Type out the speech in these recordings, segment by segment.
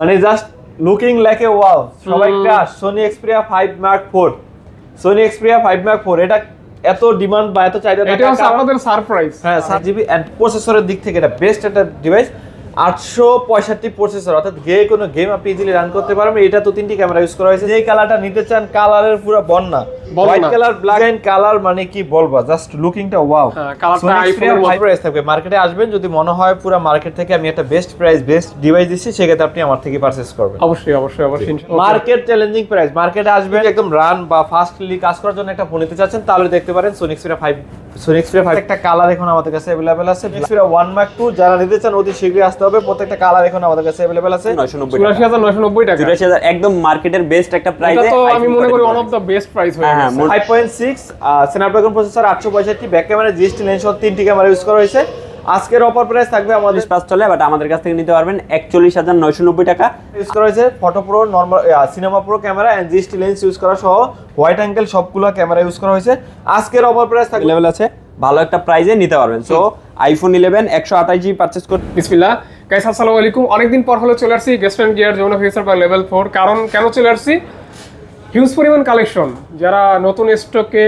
মানে just looking like a wow সবাই। Crush Sony Xperia five mark four Sony Xperia five mark four এটা এত demand বা এত চাহিদা এটা হচ্ছে আপনাদের সারপ্রাইজ হ্যাঁ সাত জিবি অ্যান্ড প্রসেসরের দিক থেকে এটা বেস্ট একটা ডিভাইস আটশো পঁয়ষট্টি প্রসেসর অর্থাৎ যে কোনো গেম আপনি ইজিলি রান করতে পারবেন। এটা তো তিনটি ক্যামেরা ইউজ করা হয়েছে। যেই কালারটা নিতে চান কালারের পুরো বন্যা। White colour black and colour মানে কি বলব? জাস্ট লুকিংটা ওয়াও। প্রাইস থাকবে। মার্কেটে আসবেন যদি মনে হয় পুরো মার্কেট থেকে আমি একটা বেস্ট প্রাইস বেস্ট ডিভাইস দিচ্ছি সেক্ষেত্রে আপনি আমার থেকে পারচেস করবেন। অবশ্যই অবশ্যই অবশ্যই মার্কেট চ্যালেঞ্জিং প্রাইস মার্কেটে আসবেন একদম রান বা ফাস্টলি কাজ করার জন্য একটা ফোন নিতে চাচ্ছেন তাহলে দেখতে পারেন সোনিক স্পিরা ফাইভ ফাইভ একটা কালার এখন আমাদের কাছে অ্যাভেলেবেল আছে। ওয়ান মার্ক টু যারা নিতে চান অতি শীঘ্রই আসতে হবে। প্রত্যেকটা কালার এখন আমাদের কাছে অ্যাভেলেবেল আছে। নয়শো নব্বই চুরাশি হাজার নয়শো নব্বই টাকা। চুরাশি হাজার একদম মার্কেটের বেস্ট একটা প্রাইস তো আমি মনে করি one of the best price হয়ে হ্যাঁ, গেছে। মনে- five point six Snapdragon processor আটশো পঁয়ষট্টি ব্যাক ক্যামেরা জিএসটি লেন্স সহ তিনটি ক্যামেরা ইউজ করা হয়েছে। আজকের অফার প্রাইস থাকবে আমাদের পাঁচ চলে বাট আমাদের কাছ থেকে নিতে পারবেন একচল্লিশ হাজার নয়শো নব্বই টাকা। ইউজ করা হয়েছে photo pro normal cinema pro camera and GST lens use করা সহ হোয়াইট অ্যাঙ্গেল সবগুলো ক্যামেরা ইউজ করা হয়েছে। আজকের অফার প্রাইস থাকবে লেভেল আছে? ভালো একটা প্রাইজে নিতে পারবেন। সো আইফোন ইলেভেন একশো আঠাশ জিবি পারচেস করতে বিসমিল্লাহ। গাইস আসসালামু আলাইকুম। অনেকদিন পর হলো চলে আসছি guest and gear zone future বা লেভেল ফোর কারণ কেন চলে আসছি? হিউজ পরিমাণ কালেকশন যারা নতুন স্টকে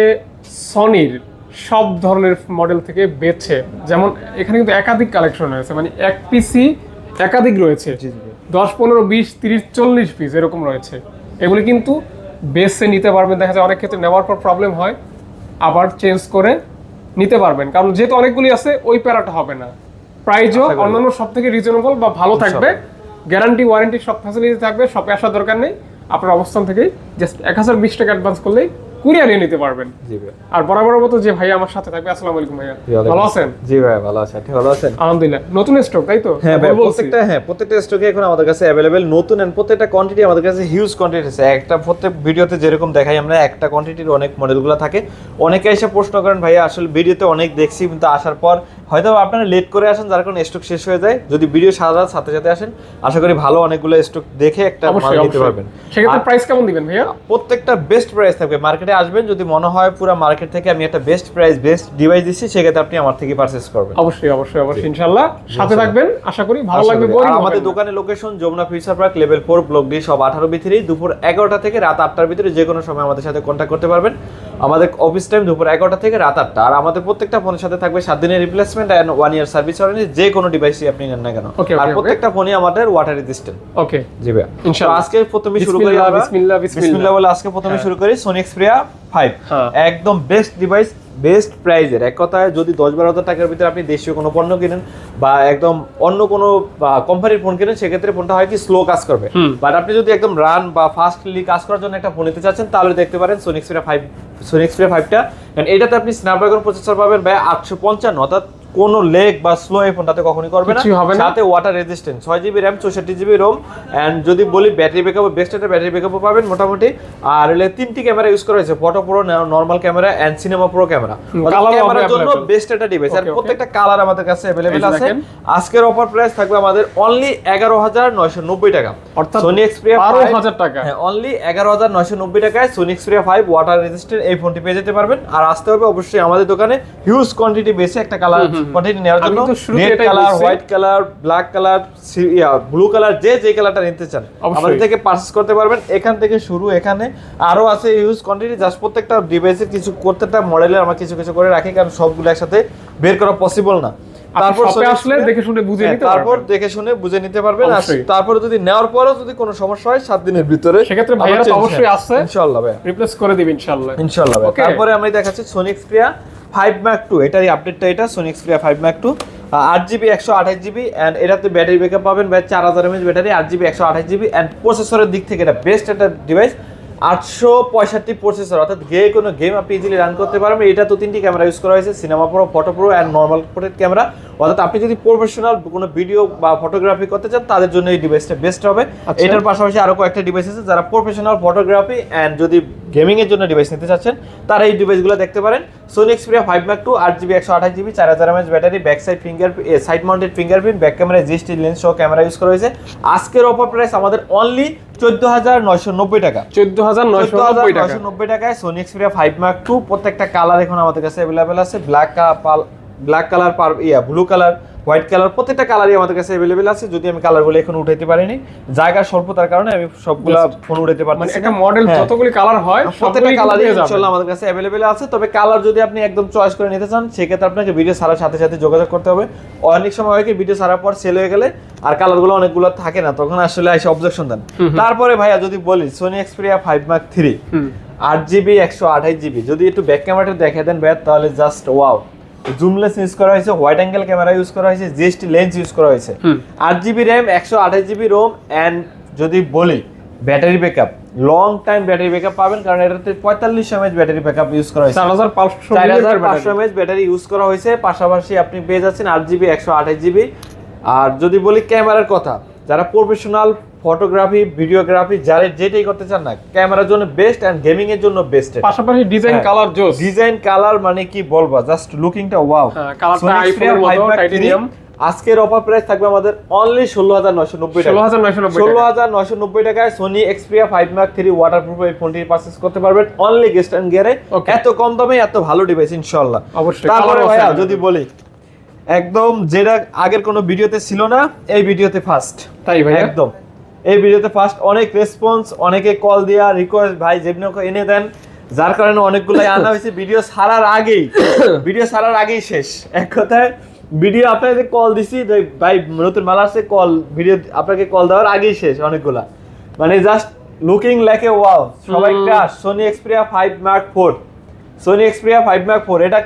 সনির সব ধরনের মডেল থেকে বেছে। যেমন এখানে কিন্তু একাধিক কালেকশন রয়েছে মানে এক পিসি একাধিক রয়েছে। দশ পনেরো বিশ তিরিশ চল্লিশ পিস এরকম রয়েছে। এগুলি কিন্তু বেসে নিতে পারবেন দেখা যায় অনেক ক্ষেত্রে নেওয়ার পর প্রবলেম হয় আবার চেঞ্জ করে নিতে পারবেন। কারণ যেহেতু অনেকগুলি আছে ওই প্যারাটা হবে না। প্রাইজও অন্যান্য সব থেকে রিজনেবল বা ভালো থাকবে। গ্যারান্টি ওয়ারেন্টি সব ফ্যাসিলিটি থাকবে সব আসার দরকার নেই। আপনার অবস্থান থেকেই জাস্ট এক হাজার বিশ টাকা অ্যাডভান্স করলেই কুরিয়ার নিতে পারবেন। জি ভাই। আর বরাবর মতো যে ভাই আমার সাথে থাকবে আসসালামু আলাইকুম ভাইয়া। ভালো আছেন? জি ভাই ভালো আছেন আপনি ভালো আছেন? আলহামদুলিল্লাহ। নতুন স্টক তাই তো? হ্যাঁ ভাই। প্রত্যেকটা হ্যাঁ প্রত্যেকটা স্টকে এখন আমাদের কাছে अवेलेबल নতুন এন্ড প্রত্যেকটা কোয়ান্টিটি আমাদের কাছে হিউজ কোয়ান্টিটি আছে। একটা প্রত্যেক ভিডিওতে যেরকম দেখাই আমরা একটা কোয়ান্টিটির অনেক মডেলগুলো থাকে। অনেকে এসে প্রশ্ন করেন ভাই আসলে ভিডিওতে অনেক দেখছি কিন্তু আসার পর হয়তো আপনারা লেট করে আসেন যার কারণে স্টক শেষ হয়ে যায়। যদি ভিডিও সারা রাত সাথে সাথে আসেন আশা করি ভালো অনেকগুলো স্টক দেখে একটা মাল নিতে পারবেন সেক্ষেত্রে প্রাইস কেমন দিবেন ভাইয়া? প্রত্যেকটা বেস্ট প্রাইস থাকবে। মার্কেটে আসবেন যদি মনে হয় পুরো মার্কেট থেকে আমি একটা বেস্ট প্রাইস বেস্ট ডিভাইস দিচ্ছি সেক্ষেত্রে আপনি আমার থেকে পারচেস করবেন। অবশ্যই অবশ্যই অবশ্যই ইনশাআল্লাহ। সাথে থাকবেন আশা করি ভালো লাগবে আমাদের। দোকানের location Jamuna future park level four block D সব আঠারো থ্রি দুপুর এগারোটা থেকে রাত আটটার ভিতরে যে কোনো সময় আমাদের সাথে কন্ট্যাক্ট করতে পারবেন। আমাদের অফিস টাইম দুপুর এগারোটা থেকে রাত আটটা। আর আমাদের প্রত্যেকটা ফোনের সাথে থাকবে সাত দিনের replacement and one year service warranty যে কোনো ডিভাইসই আপনি নেন না কেন। আর প্রত্যেকটা ফোনই আমাদের ওয়াটার রেজিস্ট্যান্ট ওকে জি ভাইয়া। ইনশাআল্লাহ। আজকে প্রথমে শুরু করি বিসমিল্লাহ, বিসমিল্লাহ, বলে আজকে প্রথমে শুরু করি সোনি এক্সপ্রিয়া ফাইভ হ্যাঁ। একদম বেস্ট ডিভাইস বেস্ট প্রাইজের এক কথায় যদি দশ বারো হাজার টাকার ভিতরে আপনি দেশীয় কোনো পণ্য কিনেন বা একদম অন্য কোনো কোম্পানির ফোন কিনেন সেক্ষেত্রে ফোনটা হয় কি স্লো কাজ করবে। বাট আপনি যদি একদম রান বা ফাস্টলি কাজ করার জন্য একটা ফোন নিতে চাচ্ছেন তাহলে দেখতে পারেন Sony Xperia five Sony Xperia ফাইভটা কারণ এটাতে আপনি স্ন্যাপড্রাগন প্রসেসর পাবেন ভাই আটশো পঞ্চান্ন অর্থাৎ কোনো লেগ বা স্লো এই ফোনটাতে কখনই করবে না। সাথে ওয়াটার রেজিস্ট্যান্ট ছয় জিবি র্যাম চৌষট্টি জিবি রোম অ্যান্ড যদি বলি ব্যাটারি ব্যাকআপ বেস্ট একটা ব্যাটারি ব্যাকআপও পাবেন মোটামুটি। আর হলে তিনটি ক্যামেরা ইউজ করা হয়েছে photo pro normal camera and cinema pro camera ক্যামেরার জন্য বেস্ট একটা ডিভাইস আর. প্রত্যেকটা কালার আমাদের কাছে অ্যাভেলেবেল আছে। আজকের অফার প্রাইস থাকবে আমাদের অনলি এগারো হাজার নয়শো নব্বই টাকা। অর্থাৎ সোনি এক্সপ্রিয়া বারো হাজার টাকা। হ্যাঁ অনলি এগারো হাজার নয়শো নব্বই টাকায় Sony Xperia five water resistant এই ফোনটি পেয়ে যেতে পারবেন। আর আসতে হবে অবশ্যই আমাদের দোকানে। হিউজ কোয়ান্টিটি বেশি একটা কালার কোয়ান্টিটি নেওয়ার জন্য red colour. White colour black colour blue colour যে যে কালারটা নিতে চান আমাদের থেকে পারচেস করতে পারবেন। এখান থেকে শুরু এখানে আরও আছে ইউজ কোয়ান্টিটি জাস্ট প্রত্যেকটা ডিভাইসের কিছু প্রত্যেকটা মডেলের আমরা কিছু কিছু করে রাখি কারণ সবগুলো একসাথে বের করা পসিবল না। Shop আসলে দেখে শুনে বুঝে হ্যাঁ, নিতে তারপর দেখে শুনে বুঝে নিতে পারবেন। তারপরে যদি নেওয়ার পরেও যদি কোনো সমস্যা হয় সাত দিনের ভিতরে সেক্ষেত্রে ভাইয়ারা তো অবশ্যই আসছে। ইনশাআল্লাহ ভাই রিপ্লেস করে দিবেন ইনশাআল্লাহ। ইনশাআল্লাহ ভাই তারপরে আমি দেখাচ্ছি Sony Xperia five mark two এটারই আপডেটটা এটা Sony Xperia five mark two আট জিবি একশো আঠাশ জিবি অ্যান্ড এটাতে ব্যাটারি ব্যাকআপ পাবেন। ভাই চার হাজার এমএচ ব্যাটারি আট জিবি একশো আঠাশ জিবি অ্যান্ড প্রসেসরের দিক থেকে এটা বেস্ট একটা ডিভাইস আটশো পঁয়ষট্টি প্রসেসর অর্থাৎ যে কোনো গেম আপনি ইজিলি রান করতে পারবেন। এটা তো তিনটি ক্যামেরা ইউজ করা হয়েছে cinema pro photo pro and normal ফোটের camera অর্থাৎ আপনি যদি প্রফেশনাল কোনো ভিডিও বা ফটোগ্রাফি করতে চান তাদের জন্য এই ডিভাইসটা বেস্ট হবে। আচ্ছা। এটার পাশাপাশি আরও কয়েকটা ডিভাইস আছে যারা প্রফেশনাল ফটোগ্রাফি অ্যান্ড যদি গেমিং এর জন্য ডিভাইস নিতে চাচ্ছেন তারা এই ডিভাইসগুলো দেখতে পারেন। Sony Xperia five mark two আট জিবি একশো আঠাশ জিবি চার হাজার mAh battery back side finger side mounted fingerprint back camera GST lens সহ ক্যামেরা ইউজ করা হয়েছে। আজকের অফার প্রাইস আমাদের অনলি চোদ্দ হাজার নয়শো নব্বই টাকা। চোদ্দ হাজার নয়শো নব্বই টাকা। নয়শো নব্বই টাকায় Sony Xperia five mark two প্রত্যেকটা কালার এখন আমাদের কাছে অ্যাভেলেবেল আছে। ব্ল্যাক ব্ল্যাক কালার পার ইয়া ব্লু কালার হোয়াইট কালার প্রত্যেকটা কালারই আমাদের কাছে অ্যাভেলেবেল আছে। যদি আমি কালারগুলো এখন উঠাইতে পারিনি জায়গার স্বল্পতার কারণে আমি সবগুলা ফোন উঠাইতে মানে পারতেছি একটা মডেল হ্যাঁ। যতগুলি কালার হয় প্রত্যেকটা কালারই ইনশাআল্লাহ আমাদের কাছে অ্যাভেলেবেল আছে। তবে কালার যদি আপনি একদম চয়েস করে নিতে চান সেক্ষেত্রে আপনাকে ভিডিও ছাড়ার সাথে সাথে যোগাযোগ করতে হবে। অনেক সময় হয় কি ভিডিও ছাড়ার পর সেল হয়ে গেলে আর কালারগুলো অনেকগুলো থাকে না তখন আসলে এসে অবজেকশন দেন। তারপরে ভাইয়া যদি বলি Sony Xperia five mark three আট জিবি একশো আঠাশ জিবি যদি একটু ব্যাক ক্যামেরাটা দেখে দেন ব্যাট তাহলে জাস্ট ওয়াও জুমলেস ইউজ করা হয়েছে হোয়াইট অ্যাঙ্গেল ক্যামেরা ইউজ করা হয়েছে জিএসটি লেন্স ইউজ করা হয়েছে। আট জিবি র্যাম একশো আঠাশ জিবি রোম অ্যান্ড যদি বলি battery backup long time battery backup পাবেন কারণ এটাতে পঁয়তাল্লিশ এমএচ ব্যাটারি ব্যাকআপ ইউজ করা হয়েছে। চার হাজার পাঁচশো চার হাজার পাঁচশো এমএচ ব্যাটারি ইউজ করা হয়েছে পাশাপাশি আপনি পেয়ে যাচ্ছেন আট জিবি একশো আঠাশ জিবি আর যদি বলি ক্যামেরার কথা যারা প্রফেশনাল ফটোগ্রাফি ভিডিওগ্রাফি যারা যেটাই করতে চান না ক্যামেরার জন্য বেস্ট অ্যান্ড গেমিং এর জন্য বেস্ট পাশাপাশি ডিজাইন হ্যাঁ। কালার জোস। ডিজাইন কালার মানে কি বলব? জাস্ট লুকিংটা ওয়াও কালারটা আইফোনের মতো টাইটেনিয়াম আজকের অফার প্রাইস থাকবে আমাদের অনলি ষোলো হাজার নয়শো নব্বই ষোলো হাজার নয়শো নব্বই টাকায় Sony Xperia five mark three waterproof এই ফোনটি পারচেস করতে পারবেন অনলি গেস্ট অ্যান্ড গিয়ারে এত কম দামে এত ভালো ডিভাইস ইনশাল্লাহ অবশ্যই, তারপরে ভাইয়া যদি বলি একদম যেটা আগের কোনো ভিডিওতে ছিল না এই ভিডিওতে ফার্স্ট তাই ভাই একদম। এই ভিডিওতে ফার্স্ট অনেক রেসপন্স অনেকে কল দেওয়া রিকোয়েস্ট ভাই যেমনি এনে দেন। যার কারণে অনেকগুলাই আনা হয়েছে ভিডিও সারার আগেই। ভিডিও সারার আগেই শেষ। এক কথায় ভিডিও আপনাকে কল দিছি ভাই নতুন মাল আসছে কল ভিডিও আপনাকে কল দেওয়ার আগেই শেষ অনেকগুলা। মানে just looking like a wow সবাই। Crush Sony Xperia five mark four Sony Xperia five mark four এটা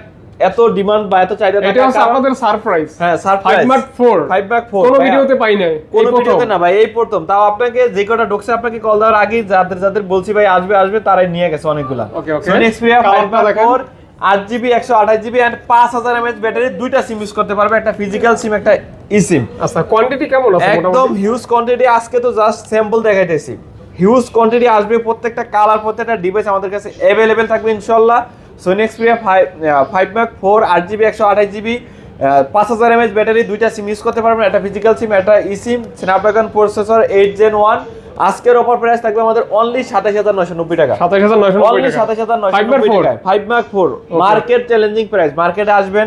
এত ডিমান্ড বা এত চাহিদা এটা হচ্ছে আপনাদের সারপ্রাইজ হ্যাঁ surprise mark four five mark four কোনো ভিডিওতে পাই নাই। কোনো ভিডিওতে না ভাই এই প্রথম। তাও আপনাকে যে কটা ঢুকছে আপনাকে কল দেওয়ার আগেই যাদের যাদের বলছি ভাই আসবে আসবে তারাই নিয়ে গেছে অনেকগুলা। Okay, okay. Sony Xperia five Colourটা দেখেন। ফোর আট জিবি একশো আঠাশ জিবি অ্যান্ড পাঁচ হাজার এমএচ ব্যাটারি দুইটা সিম ইউজ করতে পারবে একটা ফিজিক্যাল সিম একটা ই সিম আচ্ছা কোয়ান্টিটি কেমন আছে একদম হিউজ কোয়ান্টিটি আজকে তো জাস্ট স্যাম্পল দেখাইতেছি। হিউজ কোয়ান্টিটি আসবে প্রত্যেকটা কালার প্রত্যেকটা ডিভাইস আমাদের কাছে অ্যাভেলেবেল থাকবে ইনশাল্লাহ। Sony Xperia five five mark four আট জিবি একশো আঠাশ জিবি পাঁচ হাজার এমএচ ব্যাটারি দুইটা সিম ইউজ করতে পারবেন। একটা ফিজিক্যাল সিম একটা e SIM Snapdragon processor eight gen one আজকের অফার প্রাইস থাকবে আমাদের অনলি সাতাশ হাজার নয়শো নব্বই টাকা। সাতাশ হাজার নয়শো অনলি সাতাশ হাজার নয়শো নব্বই টাকা five mark four market challenging price মার্কেটে আসবেন।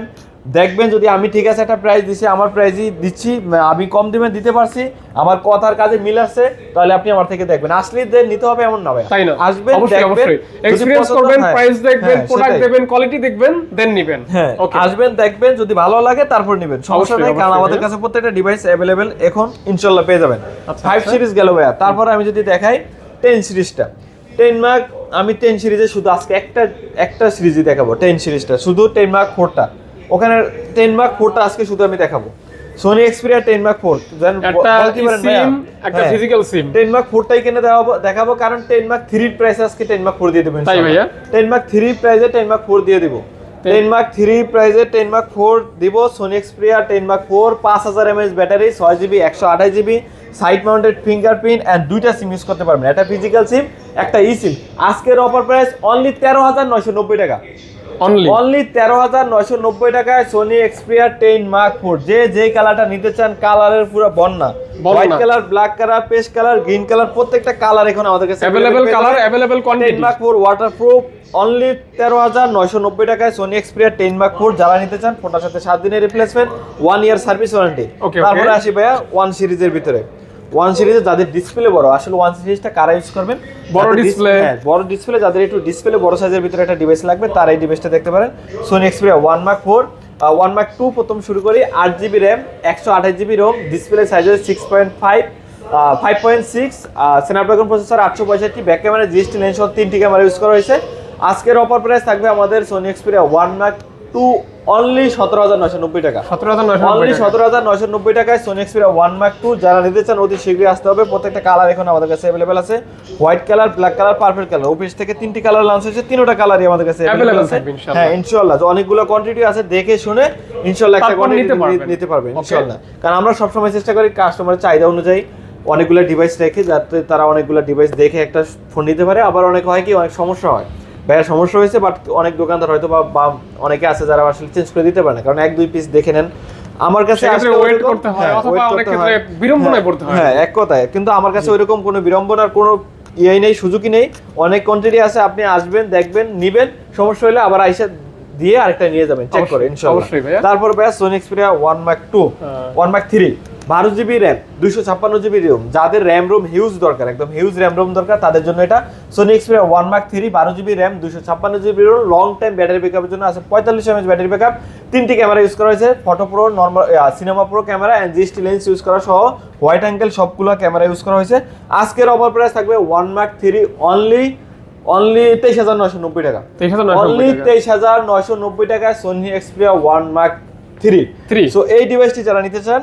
দেখবেন যদি আমি ঠিক আছে একটা প্রাইস দিছি আমার প্রাইসই দিচ্ছি আমি কম দামে দিতে পারছি আমার কথার কাজে মিল আছে তাহলে আপনি আমার থেকে দেখবেন। আসলে যে নিতে হবে এমন না ভাই। আসবেন দেখবেন যদি করবেন প্রাইস দেখবেন হ্যাঁ, প্রোডাক্ট সেটাই। দেবেন কোয়ালিটি দেখবেন দেন নিবেন। হ্যাঁ ওকে আসবেন দেখবেন যদি ভালো লাগে তারপর নেবেন। সমস্যা নেই কারণ আমাদের হ্যাঁ। কাছে প্রত্যেকটা ডিভাইস অ্যাভেলেবেল এখন ইনশাল্লাহ পেয়ে যাবেন। আচ্ছা, ফাইভ আচ্ছা। সিরিজ গেল ভাইয়া। তারপর আমি যদি দেখাই টেন সিরিজটা টেন মার্ক আমি টেন সিরিজে শুধু আজকে একটা একটা সিরিজই দেখাবো টেন সিরিজটা শুধু টেন মার্ক ফোরটা ওখানে টেন মার্ক ফোরটা আজকে শুধু আমি দেখাবো Sony Xperia ten mark four একটা ফিজিক্যাল সিম টেন মার্ক ফোরটাই কিনে দেখাবো দেখাবো কারণ টেন মার্ক থ্রির প্রাইস আজকে টেন মার্ক ফোর দিয়ে দেবেন তাই ভাইয়া? টেন মার্ক থ্রি প্রাইসে টেন মার্ক ফোর দিয়ে দিব টেন মার্ক থ্রি প্রাইসে টেন মার্ক ফোর দিব Sony Xperia ten mark four পাঁচ হাজার এমএএচ ব্যাটারি ছয় জিবি একশো আঠাশ GB side mounted fingerprint and দুইটা সিম ইউজ করতে পারবেন একটা ফিজিক্যাল সিম একটা ই সিম আজকের অফার প্রাইস অনলি তেরো হাজার নয়শো নব্বই টাকা অনলি অনলি তেরো হাজার নয়শো নব্বই টাকায় Sony Xperia ten mark four যে যে কালারটা নিতে চান কালারের পুরো বন্যা। White colour black colour paste colour green colour প্রত্যেকটা কালার এখন আমাদের কাছে available colour available quantity mark four waterproof only তেরো হাজার নয়শো নব্বই টাকায় Sony Xperia ten mark four যারা নিতে চান ফোনটার সাথে সাত দিনের replacement one year service warranty তারপরে আসি ভাইয়া ওয়ান সিরিজের ভিতরে। ওয়ান সিরিজে যাদের ডিসপ্লে বড় আসলে ওয়ান সিরিজটা কারা ইউজ করবেন? বড় ডিসপ্লে হ্যাঁ বড় ডিসপ্লে যাদের একটু ডিসপ্লে বড় সাইজের ভিতরে একটা ডিভাইস লাগবে তারা এই ডিভাইসটা দেখতে পারেন। Sony Xperia one mark four one mark two প্রথম শুরু করি আট জিবি র্যাম একশো আঠাশ GB ROM display size six point five five point six Snapdragon processor আটশো পঁয়ষট্টি ব্যাক ক্যামেরা জিএসটি লেন্স সহ তিনটি ক্যামেরা ইউজ করা হয়েছে। আজকের অফার প্রাইস থাকবে আমাদের Sony Xperia one mark two only সতেরো হাজার নয়শো নব্বই টাকা। সতেরো হাজার নয়শো অনলি সতেরো হাজার নয়শো নব্বই টাকায় সোনি ওয়ান মার্ক টু যারা নিতে চান অতি শীঘ্রই আসতে হবে। প্রত্যেকটা কালার এখন আমাদের কাছে অ্যাভেলেবেল আছে। White colour black colour purple colour office থেকে তিনটি কালার লঞ্চ হয়েছে তিনটা কালারই আমাদের কাছে অ্যাভেলেবেল আছে। হ্যাঁ ইনশাআল্লাহ। যে অনেকগুলো কোয়ান্টিটি আছে দেখে শুনে ইনশাআল্লাহ একটা quantity নিতে পারবেন। পারবে Okay. ইনশাআল্লাহ। কারণ আমরা সবসময় চেষ্টা করি কাস্টমারের চাহিদা অনুযায়ী অনেকগুলো ডিভাইস রেখে যাতে তারা অনেকগুলো ডিভাইস দেখে একটা ফোন নিতে পারে। আবার অনেক হয় কি অনেক সমস্যা হয়। ভাইয়া সমস্যা হয়েছে বাট অনেক দোকানদার হয়তো বা অনেকে আছে যারা আসলে চেঞ্জ করে দিতে পারে না। কারণ এক দুই পিস দেখে নেন। আমার কাছে করতে হয়, হ্যাঁ, অথবা অনেক ক্ষেত্রে বিড়ম্বনায় হ্যাঁ, পড়তে হয়। হ্যাঁ এক কথায়। কিন্তু আমার কাছে ওইরকম কোনো বিড়ম্বনার কোনো ইয়ে নেই সুযোগই নেই। অনেক কোয়ান্টিটি আছে আপনি আসবেন দেখবেন নিবেন। সমস্যা হলে আবার আইসা দিয়ে আরেকটা নিয়ে যাবেন চেক করে ইনশাআল্লাহ তারপর ভাইয়া Sony Xperia one mark two. One mark three বারো জিবি র্যাম দুইশো ছাপ্পান্ন জিবি রোম যাদের র্যাম রোম হিউজ দরকার একদম হিউজ র্যাম রোম দরকার তাদের জন্য এটা Sony Xperia one mark three বারো জিবি র্যাম দুইশো ছাপ্পান্ন GB ROM long time battery ব্যাকআপের জন্য আছে পঁয়তাল্লিশ এমএচ ব্যাটারি ব্যাকআপ তিনটি ক্যামেরা ইউজ করা হয়েছে photo pro normal cinema pro camera and GST lens use করা সহ হোয়াইট অ্যাঙ্গেল সবগুলো ক্যামেরা ইউজ করা হয়েছে। আজকের অফার প্রাইস থাকবে one mark three only only তেইশ হাজার নয়শো নব্বই টাকা। অনলি তেইশ হাজার নয়শো নব্বই টাকায় Sony Xperia one mark three three so এই ডিভাইসটি যারা নিতে চান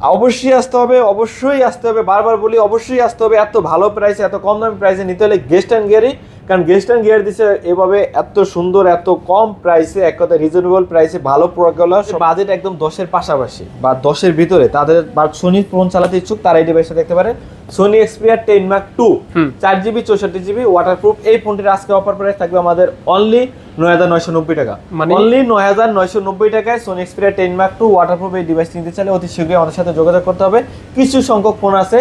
অবশ্যই আসতে হবে, অবশ্যই আসতে হবে, বারবার বলি, অবশ্যই আসতে হবে, এত ভালো প্রাইসে এত কম দামি প্রাইসে নিতে হলে গেস্ট অ্যান্ড গিয়ারই কারণ গেস্টার্ন গিয়ার দিছে এভাবে এত সুন্দর এত কম প্রাইসে এক কথা রিজনেবল প্রাইসে ভালো প্রোডাক্টগুলো বাজেট একদম দশের পাশাপাশি। বা দশের ভিতরে। তাদের বা সোনি ফোন চালাতে ইচ্ছুক তারা এই ডিভাইসটা দেখতে পারেন Sony Xperia ten mark two চার জিবি চৌষট্টি জিবি ওয়াটারপ্রুফ এই ফোনটির আজকে অফার প্রাইস থাকবে আমাদের অনলি নয় হাজার নয়শো নব্বই টাকা। মানে- অনলি নয় হাজার নয়শো নব্বই টাকায় Sony Xperia ten mark two waterproof এই ডিভাইস নিতে চাইলে অতি শীঘ্রই আমাদের সাথে যোগাযোগ করতে হবে। কিছু সংখ্যক ফোন আছে।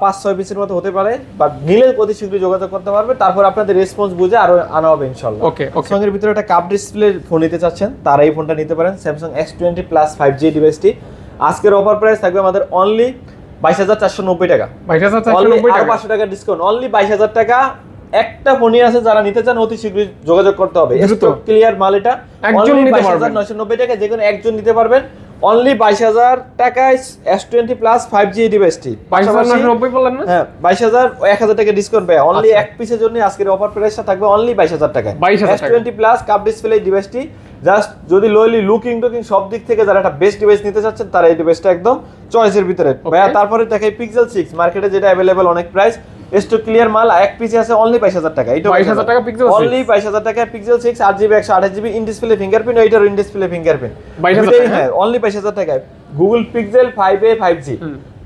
পাঁচ ছয় পিসের মতো হতে পারে বাট নিলে অতি শীঘ্রই যোগাযোগ করতে পারবে। তারপর আপনাদের রেসপন্স বুঝে আরও আনা হবে ইনশাল্লাহ। Okay, okay. সঙ্গের ভিতরে একটা কাপ ডিসপ্লে ফোন নিতে চাচ্ছেন তারা এই ফোনটা নিতে পারেন Samsung S twenty plus five G ডিভাইসটি আজকের অফার প্রাইস থাকবে আমাদের অনলি বাইশ হাজার চারশো নব্বই বাইশ হাজার টাকা। পাঁচশো টাকা ডিসকাউন্ট অনলি বাইশ হাজার টাকা। একটা ফোনই আছে যারা নিতে চান অতি শীঘ্রই যোগাযোগ করতে হবে। ক্লিয়ার মাল এটা। একজন নিতে পারবেন। নয়শো নব্বই টাকা যে কোনো একজন নিতে পারবেন। অনলি বাইশ হাজার টাকায় S twenty plus five G ডিভাইসটি বললেন না? হ্যাঁ বাইশ হাজার এক হাজার টাকা ডিসকাউন্ট পায় অনলি। এক পিসের জন্য আজকের অফার প্রাইসটা থাকবে অনলি বাইশ হাজার টাকায়। বাইশ S twenty plus cup display ডিভাইসটি জাস্ট যদি লোলি লুকিং টুকিং সব দিক থেকে যারা একটা বেস্ট ডিভাইস নিতে চাচ্ছেন তারা এই ডিভাইসটা একদম চয়েসের ভিতরে। ভাইয়া তারপরে দেখাই পিক্সেল সিক্স মার্কেটে যেটা অ্যাভেলেবল অনেক প্রাইস স্টক ক্লিয়ার মাল এক পিসে আছে অনলি বাইশ হাজার টাকা। এটা 22,000 টাকা Pixel six। অনলি বাইশ হাজার টাকা পিক্সেল সিক্স আট জিবি একশো আঠাশ জিবি ইন ডিসপ্লে ফিঙ্গারপ্রিন্ট ওইটার ইন ডিসপ্লে ফিঙ্গারপ্রিন্ট হ্যাঁ অনলি বাইশ হাজার টাকায়। Google Pixel five A five G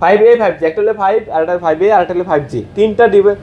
five A five G একটা হলে ফাইভ আর একটা ফাইভ এ আর একটা হলে ফাইভ জি তিনটা device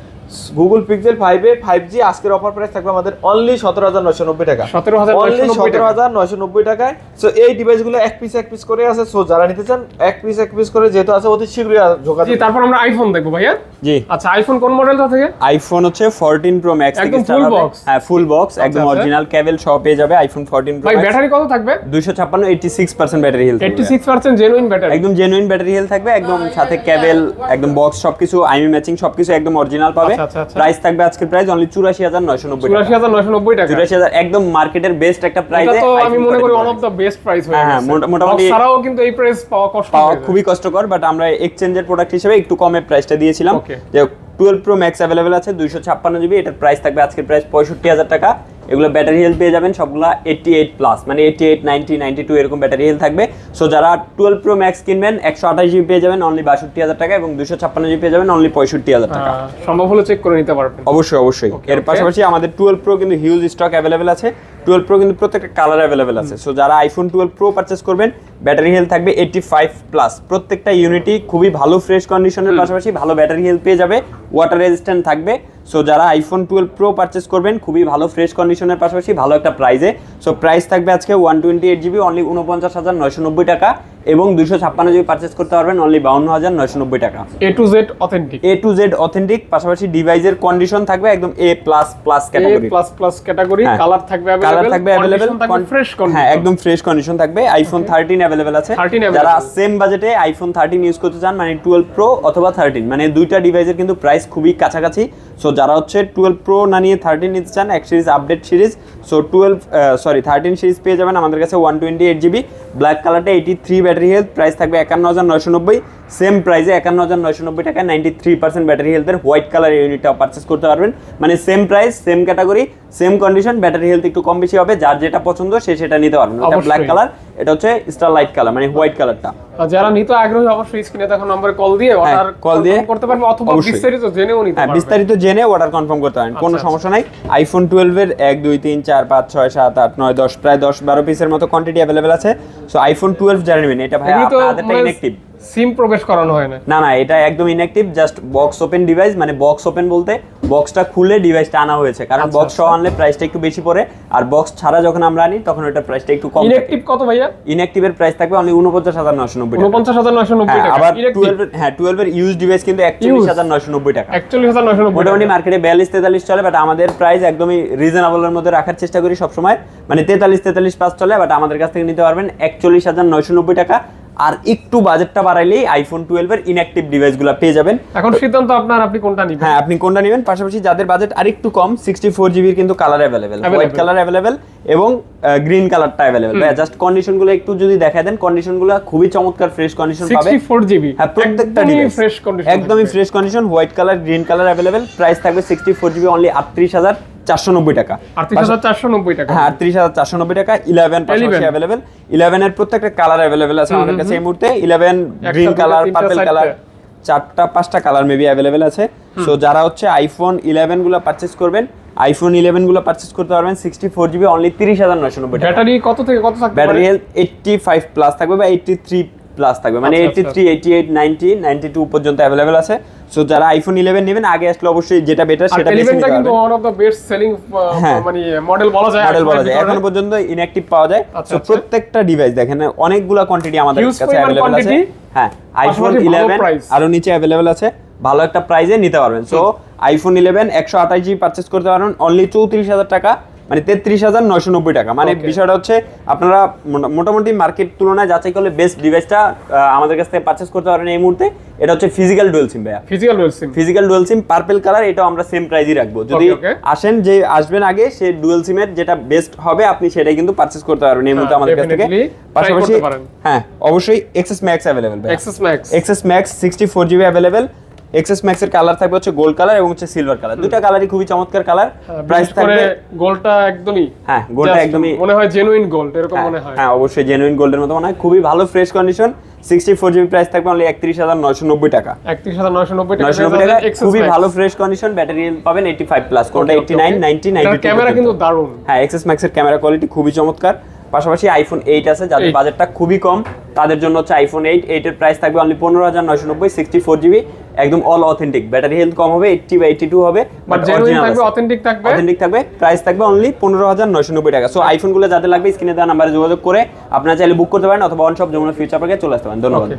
Google Pixel five A five G আজকের অফার প্রাইস থাকবে আমাদের অনলি সতেরো হাজার নয়শো নব্বই টাকা। 17,990 অনলি সতেরো হাজার নয়শো নব্বই টাকায়। সো এই ডিভাইসগুলো এক পিস এক পিস করে আছে। সো যারা নিতে চান এক পিস এক পিস করে যেহেতু আছে অতি শীঘ্রই যোগাযোগ তারপর আমরা আইফোন দেখব ভাইয়া। জি। আচ্ছা আইফোন কোন মডেলটা থেকে? আইফোন হচ্ছে 14 প্রো ম্যাক্স একদম হবে। box? হ্যাঁ ফুল বক্স একদম আচ্ছা। অরিজিনাল কেবল সহ পেয়ে যাবে আইফোন 14 প্রো ভাই ব্যাটারি কত থাকবে? 256 86% battery health eighty six percent genuine battery একদম জেনুইন ব্যাটারি হেলথ থাকবে একদম সাথে কেবল একদম বক্স সবকিছু আইমি ম্যাচিং সবকিছু একদম অরিজিনাল পাবে। প্রাইস থাকবে আজকের প্রাইস অনলি 84990 চুরাশি টাকা। হাজার নয়শো নব্বই টাকা। 84000 একদম মার্কেটের বেস্ট একটা এটা তো আমি মনে করি ওয়ান অফ বেস্ট প্রাইস হয়ে হ্যাঁ, গেছে। মোটামুটি- ছাড়াও কিন্তু এই প্রাইস পাওয়া কষ্ট পাওয়া খুবই কষ্টকর বাট আমরা এক্সচেঞ্জের প্রোডাক্ট হিসেবে একটু কমে প্রাইসটা দিয়েছিলাম। যে টুয়েলভ প্রো ম্যাক্স অ্যাভেলেবেল আছে দুইশো ছাপ্পান্ন জিবি এটার প্রাইস থাকবে আজকের প্রাইস পঁয়ষট্টি হাজার টাকা। এগুলো ব্যাটারি হেলথ পেয়ে যাবেন সবগুলো এইটটি এইট প্লাস মানে eighty eight ninety ninety two এরকম ব্যাটারি হেলথ থাকবে। সো যারা টুয়েলভ প্রো ম্যাক্স কিনবেন একশো আঠাশ জিবি পেয়ে যাবেন অনলি বাষট্টি হাজার টাকা এবং দুশো ছাপ্পান্ন জিবি পেয়ে যাবেন অনলি পঁয়ষট্টি হাজার টাকা। সম্ভব হলে চেক করে নিতে পারবেন। অবশ্যই অবশ্যই। এর পাশাপাশি আমাদের টুয়েলভ প্রো কিন্তু হিউজ স্টক অ্যাভেলেবেল আছে। টুয়েলভ প্রো কিন্তু প্রত্যেকটা কালার অ্যাভেলেবেল আছে। সো যারা আইফোন টুয়েলভ প্রো পারচেস করবেন ব্যাটারি হেলথ থাকবে এইটটি ফাইভ প্লাস প্রত্যেকটা ইউনিটি খুবই ভালো ফ্রেশ কন্ডিশনের পাশাপাশি ভালো ব্যাটারি হেলথ পেয়ে যাবে। ওয়াটার রেজিস্ট্যান্ট থাকবে। সো যারা আইফোন টুয়েলভ প্রো পারচেস করবেন খুবই ভালো ফ্রেশ কন্ডিশনের পাশাপাশি ভালো একটা প্রাইজে সো প্রাইস থাকবে আজকে one twenty eight GB only উনপঞ্চাশ হাজার নয়শো নব্বই টাকা এবং দুশো ছাপ্পান্ন জিবি পারচেস করতে পারবেন অনলি বাউন্ন হাজার নয়শো নব্বই টাকা। A to Z authentic A to Z authentic পাশাপাশি ডিভাইসের কন্ডিশন থাকবে একদম A plus plus category plus plus category. Colour থাকবে কালার থাকবে অ্যাভেলেবেল ফ্রেশ হ্যাঁ একদম ফ্রেশ কন্ডিশন থাকবে। আইফোন থার্টিন অ্যাভেলেবেল আছে। 13 available। যারা সেম বাজেটে আইফোন থার্টিন ইউজ করতে চান মানে টুয়েলভ প্রো অথবা থার্টিন মানে দুইটা ডিভাইসের কিন্তু প্রাইস খুবই কাছাকাছি। সো যারা হচ্ছে টুয়েলভ প্রো না নিয়ে থার্টিন নিতে চান এক series update series so twelve sorry thirteen series পেয়ে যাবেন আমাদের কাছে one twenty eight GB black কালারটা eighty three battery health price থাকবে একান্ন হাজার নয়শো নব্বই সেম প্রাইসে একান্ন হাজার নয়শো নব্বই টাকায় নাইনটি থ্রি পার্সেন্ট ব্যাটারি হেলথের হোয়াইট কালার ইউনিটটা পারচেস করতে পারবেন। মানে same price same category same condition battery health একটু কম বেশি হবে যার যেটা পছন্দ সে সেটা নিতে পারবেন। ব্ল্যাক কালার এটা হচ্ছে স্টার লাইট কালার মানে হোয়াইট কালারটা যারা নিতে আগ্রহী অবশ্যই স্ক্রিনে দেখো নম্বরে কল দিয়ে অর্ডার কল দিয়ে করতে পারবে অথবা। বিস্তারিত জেনেও নিতে হ্যাঁ পারবে। বিস্তারিত জেনে অর্ডার কনফার্ম করতে পারেন কোনো আচ্ছা, সমস্যা নাই। আইফোন টুয়েলভের এক দুই তিন চার পাঁচ ছয় সাত আট নয় দশ প্রায় 10 12 পিসের মতো কোয়ান্টিটি अवेलेबल আছে। সো আইফোন টুয়েলভ যারা নেবেন এটা ভাই আপনাদের ইনএক্টিভ সিম প্রবেশ করানো হয় না। না না এটা একদম inactive just box open device মানে বক্স ওপেন বলতে বক্সটা খুলে ডিভাইসটা আনা হয়েছে। কারণ আচ্ছা, বক্স সহ আনলে প্রাইসটা একটু বেশি পড়ে আর বক্স ছাড়া যখন আমরা আনি তখন ওটার প্রাইসটা একটু কম ইনঅ্যাক্টিভ কত ভাইয়া? ইনঅ্যাক্টিভের প্রাইস থাকবে অনলি উনপঞ্চাশ হাজার নশো নব্বই টাকা। উনপঞ্চাশ হাজার নয়শো নব্বই হ্যাঁ, টাকা। আবার ইনঅ্যাক্টিভ টুয়েলভ হ্যাঁ টুয়েলভের ইউজ ডিভাইস কিন্তু একচল্লিশ হাজার নশো নব্বই টাকা। একচল্লিশ হাজার নয়শো নব্বই মোটামুটি মার্কেটে বিয়াল্লিশ তেতাল্লিশ চলে বাট আমাদের প্রাইস একদমই রিজনেবলের মধ্যে রাখার চেষ্টা করি সবসময়। মানে তেতাল্লিশ তেতাল্লিশ পাঁচ চলে বাট আমাদের কাছ থেকে নিতে পারবেন একচল্লিশ হাজার নয়শো নব্বই টাকা। আর একটু বাজেটটা বাড়াইলেই আইফোন টুয়েলভের ইনঅ্যাক্টিভ ডিভাইসগুলো পেয়ে যাবেন। এখন সিদ্ধান্ত আপনার আপনি কোনটা নিবেন? হ্যাঁ আপনি কোনটা নেবেন? পাশাপাশি যাদের বাজেট আর একটু কম সিক্সটি ফোর জিবির কিন্তু colour available white colour available এবং গ্রিন কালারটা অ্যাভেলেবেল জাস্ট কন্ডিশনগুলো একটু যদি দেখা দেন কন্ডিশনগুলো খুবই চমৎকার ফ্রেশ কন্ডিশন পাবে। সিক্সটি ফোর জিবি হ্যাঁ প্রত্যেকটা ফ্রেশ কন্ডিশন একদমই fresh condition white colour green colour available price থাকবে সিক্সটি ফোর জিবি অনলি আটত্রিশ হাজার। চারশো নব্বই টাকা। চারশো নব্বই টাকা। হ্যাঁ আটত্রিশ হাজার চারশো নব্বই টাকা ইলেভেন পাশাপাশি 11 অ্যাভেলেবেল ইলেভেনের প্রত্যেকটা কালার অ্যাভেলেবেল আছে আমাদের কাছে এই মুহূর্তে। Eleven green colour purple. Colour চারটা। পাঁচটা কালার মেবি অ্যাভেলেবেল আছে। সো যারা হচ্ছে আইফোন ইলেভেনগুলো পারচেস করবেন আইফোন ইলেভেনগুলো পারচেস করতে পারবেন সিক্সটি ফোর জিবি অনলি তিরিশ হাজার নয়শো নব্বই টাকা। ব্যাটারি কত থেকে কত থাকতে battery health eighty five plus থাকবে বা এইটটি থ্রি প্লাস থাকবে। মানে আচ্ছা, আচ্ছা। Three eighty eight ninety ninety two পর্যন্ত অ্যাভেলেবেল আছে। সো যারা আইফোন ইলেভেন নেবেন আগে আসলে অবশ্যই যেটা বেটার সেটা বেছে নিতে পারবেন। One of the best selling হ্যাঁ। মানে মডেল বলা যায় মডেল বলা যায়। এখনও। পর্যন্ত ইনঅ্যাক্টিভ পাওয়া যায়। আচ্ছা, তো আচ্ছা। প্রত্যেকটা ডিভাইস দেখেন অনেকগুলা কোয়ান্টিটি আমাদের কাছে অ্যাভেলেবল আছে। হ্যাঁ আইফোন ইলেভেন price। আরও নিচে অ্যাভেলেবল আছে। ভালো একটা প্রাইজে নিতে পারবেন। সো আইফোন ইলেভেন একশো আঠাশ জিবি পারচেস করতে পারবেন। অনলি চৌত্রিশ হাজার টাকা। মানে তেত্রিশ হাজার নয়শো নব্বই টাকা। মানে বিষয়টা হচ্ছে আপনারা মোটামুটি মার্কেট তুলনায় যাচাই করলে বেস্ট ডিভাইসটা আমাদের কাছ থেকে পারচেস করতে পারেন এই মুহূর্তে। এটা হচ্ছে ফিজিক্যাল ডুয়েল সিম ভাইয়া। Physical dual SIM physical dual SIM purple colour এটাও আমরা সেম প্রাইজই রাখব। যদি. আসেন যে আসবেন আগে সে ডুয়েল সিমের যেটা বেস্ট হবে আপনি সেটাই কিন্তু পারচেজ করতে পারবেন এই মুহূর্তে হ্যাঁ, আমাদের কাছ থেকে। পাশাপাশি হ্যাঁ অবশ্যই XS max available XS max XS max sixty four GB available XS max এর কালার থাকবে হচ্ছে গোল্ড কালার এবং হচ্ছে সিলভার কালার দুটো কালারই খুবই চমৎকার কালার প্রাইস প্রাইস থাকবে গোলটা একদমই হ্যাঁ গোল্ডটা একদমই মনে হয় জেনুইন গোল্ড এরকম হ্যাঁ, মনে হয়। হ্যাঁ অবশ্যই জেনুইন গোল্ডের মতো মনে হয়। খুবই ভালো fresh condition sixty four GB price থাকবে অনলি একত্রিশ হাজার নয়শো নব্বই টাকা। একত্রিশ হাজার নয়শো নব্বই টাকা নব্বই টাকা। খুবই ভালো ফ্রেশ কন্ডিশন ব্যাটারি পাবেন এইটি ফাইভ প্লাস কোনটা eighty nine ninety ninety camera কিন্তু দারুণ। হ্যাঁ এক্সএস ম্যাক্সের ক্যামেরা কোয়ালিটি খুবই চমৎকার। পাশাপাশি আইফোন এইট আছে যাদের বাজেটটা খুবই কম তাদের জন্য হচ্ছে আইফোন এইট এইটের প্রাইস থাকবে অনলি পনেরো হাজার নয়শো নব্বই সিক্সটি ফোর জিবি একদম অল অথেন্টিক ব্যাটারি হেলথ কম হবে এইটটি বা এইটটি টু হবে বাট জেনুইন থাকবে অথেন্টিক থাকবে? অথেন্টিক থাকবে প্রাইস থাকবে অনলি পনেরো হাজার নয়শো নব্বই টাকা। সো আইফোনগুলো যাদের লাগবে স্ক্রিনে দেওয়া নাম্বারে যোগাযোগ করে আপনারা চাইলে বুক করতে পারেন অথবা শপ যেমন ফিউচার পার্কে চলে আসতে পারেন। ধন্যবাদ.